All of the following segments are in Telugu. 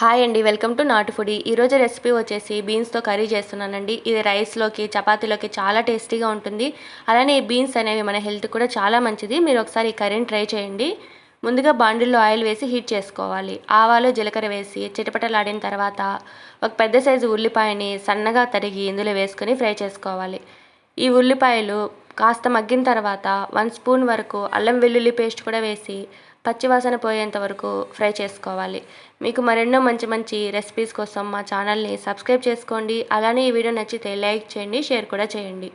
హాయ్ అండి వెల్కమ్ టు నాటు ఫుడీ ఈరోజు రెసిపీ వచ్చేసి బీన్స్తో కర్రీ చేస్తున్నానండి. ఇది రైస్లోకి చపాతీలోకి చాలా టేస్టీగా ఉంటుంది. అలానే ఈ బీన్స్ అనేవి మన హెల్త్ కూడా చాలా మంచిది. మీరు ఒకసారి ఈ కర్రీని ట్రై చేయండి. ముందుగా బాండిల్లో ఆయిల్ వేసి హీట్ చేసుకోవాలి. ఆవాలు జీలకర్ర వేసి చిటపటలాడిన తర్వాత ఒక పెద్ద సైజు ఉల్లిపాయని సన్నగా తరిగి ఇందులో వేసుకొని ఫ్రై చేసుకోవాలి. ఈ ఉల్లిపాయలు కాస్త మగ్గిన తర్వాత వన్ స్పూన్ వరకు అల్లం వెల్లుల్లి పేస్ట్ కూడా వేసి పచ్చివాసన పోయేంత వరకు ఫ్రై చేసుకోవాలి. మీకు మరెన్నో మంచి మంచి రెసిపీస్ కోసం మా ఛానల్ని సబ్స్క్రైబ్ చేసుకోండి. అలానే ఈ వీడియో నచ్చితే లైక్ చేయండి షేర్ కూడా చేయండి.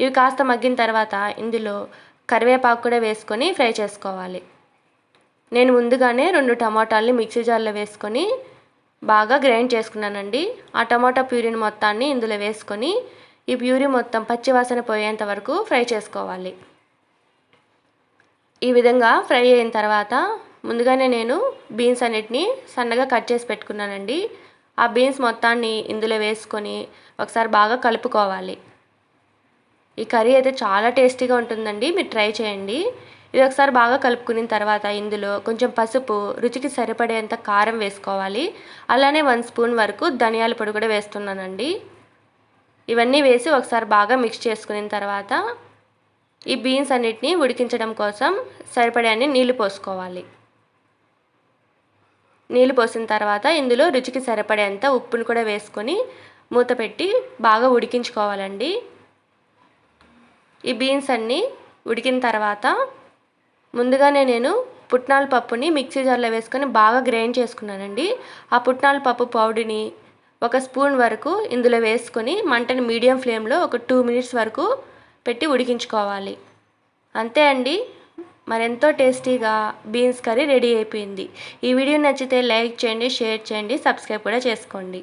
ఇవి కాస్త మగ్గిన తర్వాత ఇందులో కరివేపాకు కూడా వేసుకొని ఫ్రై చేసుకోవాలి. నేను ముందుగానే రెండు టమాటాలని మిక్సీ జార్లో వేసుకొని బాగా గ్రైండ్ చేసుకున్నానండి. ఆ టమాటా ప్యూరీని మొత్తాన్ని ఇందులో వేసుకొని ఈ ప్యూరీ మొత్తం పచ్చివాసన పోయేంత వరకు ఫ్రై చేసుకోవాలి. ఈ విధంగా ఫ్రై అయిన తర్వాత ముందుగానే నేను బీన్స్ అన్నిటిని సన్నగా కట్ చేసి పెట్టుకున్నానండి. ఆ బీన్స్ మొత్తాన్ని ఇందులో వేసుకొని ఒకసారి బాగా కలుపుకోవాలి. ఈ కర్రీ అయితే చాలా టేస్టీగా ఉంటుందండి. మీరు ట్రై చేయండి. ఇది ఒకసారి బాగా కలుపుకున్న తర్వాత ఇందులో కొంచెం పసుపు రుచికి సరిపడేంత కారం వేసుకోవాలి. అలానే వన్ స్పూన్ వరకు ధనియాల పొడి కూడా వేస్తున్నానండి. ఇవన్నీ వేసి ఒకసారి బాగా మిక్స్ చేసుకున్న తర్వాత ఈ బీన్స్ అన్నిటిని ఉడికించడం కోసం సరిపడే నీళ్ళు పోసుకోవాలి. నీళ్ళు పోసిన తర్వాత ఇందులో రుచికి సరిపడేంత ఉప్పును కూడా వేసుకొని మూత పెట్టి బాగా ఉడికించుకోవాలండి. ఈ బీన్స్ అన్నీ ఉడికిన తర్వాత ముందుగానే నేను పుట్నాల పప్పుని మిక్సీ జార్లో వేసుకొని బాగా గ్రైండ్ చేసుకున్నానండి. ఆ పుట్నాల పప్పు పౌడర్ని ఒక స్పూన్ వరకు ఇందులో వేసుకొని మంటని మీడియం ఫ్లేమ్లో ఒక టూ మినిట్స్ వరకు పెట్టి ఉడికించుకోవాలి. అంతే అండి. మరెంతో టేస్టీగా బీన్స్ కర్రీ రెడీ అయిపోయింది. ఈ వీడియో నచ్చితే లైక్ చేయండి షేర్ చేయండి సబ్స్క్రైబ్ కూడా చేసుకోండి.